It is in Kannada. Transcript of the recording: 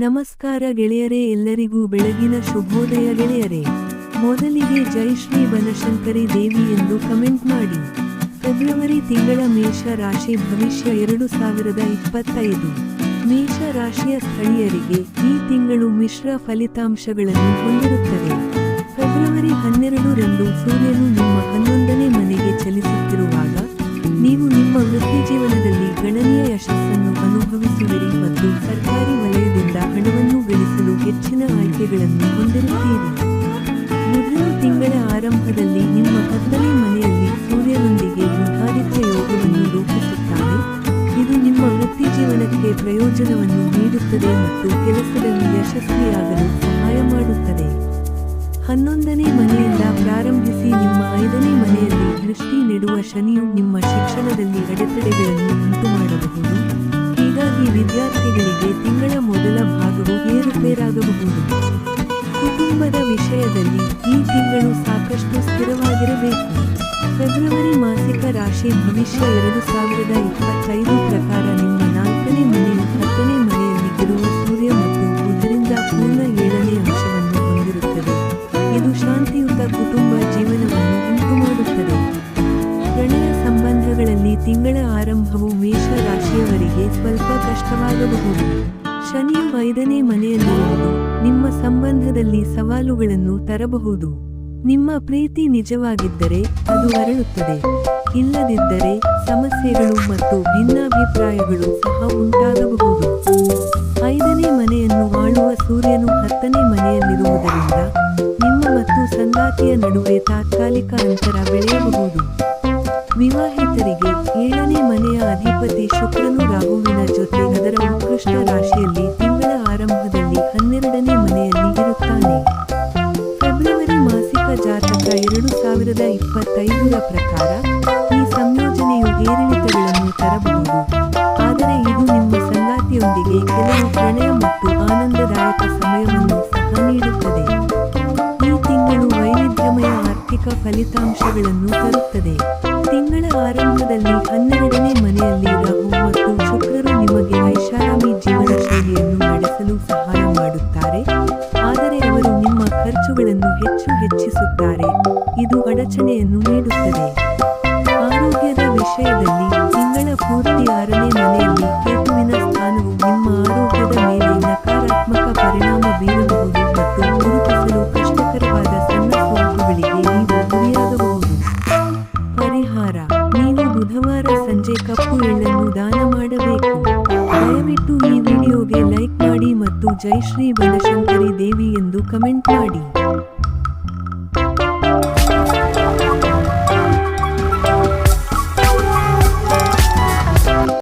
ನಮಸ್ಕಾರ ಗೆಳೆಯರೇ, ಎಲ್ಲರಿಗೂ ಬೆಳಗಿನ ಶುಭೋದಯ ಗೆಳೆಯರೇ. ಮೊದಲಿಗೆ ಜೈ ಶ್ರೀ ಬನಶಂಕರಿ ದೇವಿ ಎಂದು ಕಮೆಂಟ್ ಮಾಡಿ. ಫೆಬ್ರವರಿ ತಿಂಗಳ ಮೇಷ ರಾಶಿ ಭವಿಷ್ಯ ಎರಡು ಸಾವಿರದ ಇಪ್ಪತ್ತೈದು. ಮೇಷ ರಾಶಿಯ ಸ್ಥಳೀಯರಿಗೆ ಈ ತಿಂಗಳು ಮಿಶ್ರ ಫಲಿತಾಂಶಗಳನ್ನು ಹೊಂದಿರುತ್ತದೆ. ಫೆಬ್ರವರಿ ಹನ್ನೆರಡರಂದು ಸೂರ್ಯನು ನಿಮ್ಮ ಹನ್ನೊಂದನೇ ಮನೆಗೆ ಚಲಿಸುತ್ತಿರುವಾಗ ನೀವು ನಿಮ್ಮ ವೃತ್ತಿ ಜೀವನದಲ್ಲಿ ಗಣನೀಯ ಯಶಸ್ಸನ್ನು ಅನುಭವಿಸುವಿರಿ ಮತ್ತು ಸರ್ಕಾರಿ ವಲಯದಿಂದ ಹಣವನ್ನು ಗಳಿಸಲು ಹೆಚ್ಚಿನ ಆಯ್ಕೆಗಳನ್ನು ಹೊಂದಿರುತ್ತೀರಿ. ಮೊದಲ ತಿಂಗಳ ಆರಂಭದಲ್ಲಿ ನಿಮ್ಮ ಕತ್ತಲೆ ಮನೆಯಲ್ಲಿ ಸೂರ್ಯನೊಂದಿಗೆ ಬುಧಾದಿತ್ಯ ಯೋಗವನ್ನು ರೂಪಿಸುತ್ತಾರೆ ಇದು ನಿಮ್ಮ ವೃತ್ತಿ ಜೀವನಕ್ಕೆ ಪ್ರಯೋಜನವನ್ನು ನೀಡುತ್ತದೆ ಮತ್ತು ಕೆಲಸದಲ್ಲಿ ಯಶಸ್ವಿಯಾಗಲು ಸಹಾಯ ಮಾಡುತ್ತದೆ. ಹನ್ನೊಂದನೇ ಮನೆಯಿಂದ ಪ್ರಾರಂಭಿಸಿ ನಿಮ್ಮ ಐದನೇ ಮನೆಯಲ್ಲಿ ದೃಷ್ಟಿ ನೆಡುವ ಶನಿಯು ನಿಮ್ಮ ಶಿಕ್ಷಣದಲ್ಲಿ ಅಡೆತಡೆಗಳನ್ನು ಉಂಟುಮಾಡಬಹುದು. ಹೀಗಾಗಿ ವಿದ್ಯಾರ್ಥಿಗಳಿಗೆ ತಿಂಗಳ ಮೊದಲ ಭಾಗವು ಏರುಪೇರಾಗಬಹುದು. ಕುಟುಂಬದ ವಿಷಯದಲ್ಲಿ ಈ ತಿಂಗಳು ಸಾಕಷ್ಟು ಸ್ಥಿರವಾಗಿರಬೇಕು. ಫೆಬ್ರವರಿ ಮಾಸಿಕ ರಾಶಿ ಭವಿಷ್ಯ ಎರಡು ಸಾವಿರದ ಇಪ್ಪತ್ತೈದು ಪ್ರಕಾರ ತಿಂಗಳ ಆರಂಭವು ಮೇಷ ರಾಶಿಯವರಿಗೆ ಸ್ವಲ್ಪ ಕಷ್ಟವಾಗಬಹುದು. ಶನಿಯು ಐದನೇ ಮನೆಯಲ್ಲಿರುವುದು ನಿಮ್ಮ ಸಂಬಂಧದಲ್ಲಿ ಸವಾಲುಗಳನ್ನು ತರಬಹುದು. ನಿಮ್ಮ ಪ್ರೀತಿ ನಿಜವಾಗಿದ್ದರೆ ಅದು ಅರಳುತ್ತದೆ ಇಲ್ಲದಿದ್ದರೆ ಸಮಸ್ಯೆಗಳು ಮತ್ತು ಭಿನ್ನಾಭಿಪ್ರಾಯಗಳು ಸಹ ಉಂಟಾಗಬಹುದು. ಐದನೇ ಮನೆಯನ್ನು ಆಳುವ ಸೂರ್ಯನು ಹತ್ತನೇ ಮನೆಯಲ್ಲಿರುವುದರಿಂದ ನಿಮ್ಮ ಮತ್ತು ಸಂಗಾತಿಯ ನಡುವೆ ತಾತ್ಕಾಲಿಕ ಅಂತರ ಬೆಳೆಯಬಹುದು. ವಿವಾಹಿತರಿಗೆ ಏಳನೇ ಮನೆಯ ಅಧಿಪತಿ ಶುಕ್ರನು ರಾಹುವಿನ ಜೊತೆ ಅದರ ಉತ್ಕೃಷ್ಟ ರಾಶಿಯಲ್ಲಿ ತಿಂಗಳ ಆರಂಭದಲ್ಲಿ ಹನ್ನೆರಡನೇ ಮನೆಯಲ್ಲಿ ಇರುತ್ತಾನೆ. ಫೆಬ್ರವರಿ ಮಾಸಿಕ ಜಾತಕ ಎರಡು ಸಾವಿರದ ಇಪ್ಪತ್ತೈದರ ಪ್ರಕಾರ ಈ ಸಂಯೋಜನೆಯು ಏರಿಳಿತಗಳನ್ನು ತರಬಹುದು. ಆದರೆ ಇದು ನಿಮ್ಮ ಸಂಗಾತಿಯೊಂದಿಗೆ ಕೆಲವು ಪ್ರಣಯ ಮತ್ತು ಆನಂದದಾಯಕ ಸಮಯವನ್ನು ಸಹ ನೀಡುತ್ತದೆ. ಈ ತಿಂಗಳು ವೈವಿಧ್ಯಮಯ ಆರ್ಥಿಕ ಫಲಿತಾಂಶಗಳನ್ನು ತರುತ್ತದೆ. ತಿಂಗಳ ಆರಂಭದಲ್ಲಿ ಹನ್ನೆರಡನೇ ಮನೆಯಲ್ಲಿ ರಾಹು ಮತ್ತು ಶುಕ್ರರು ನಿಮಗೆ ಐಷಾರಾಮಿ ಜೀವನ ಶೈಲಿಯನ್ನು ನಡೆಸಲು ಸಹಾಯ ಮಾಡುತ್ತಾರೆ. ಆದರೆ ಅವರು ನಿಮ್ಮ ಖರ್ಚುಗಳನ್ನು ಹೆಚ್ಚು ಹೆಚ್ಚಿಸುತ್ತಾರೆ. ಇದು ಅಡಚಣೆಯನ್ನು ನೀಡುತ್ತದೆ. ಆರೋಗ್ಯದ ವಿಷಯದಲ್ಲಿ ತಿಂಗಳ ಪೂರ್ತಿ ಆರನೇ ಮನೆಯಲ್ಲಿ ಬುಧವಾರ ಸಂಜೆ ಕಪ್ಪು ಎಳ್ಳನ್ನು ದಾನ ಮಾಡಬೇಕು. ದಯವಿಟ್ಟು ಈ ವಿಡಿಯೋಗೆ ಲೈಕ್ ಮಾಡಿ ಮತ್ತು ಜೈ ಶ್ರೀ ಬನಶಂಕರಿ ದೇವಿ ಎಂದು ಕಮೆಂಟ್ ಮಾಡಿ.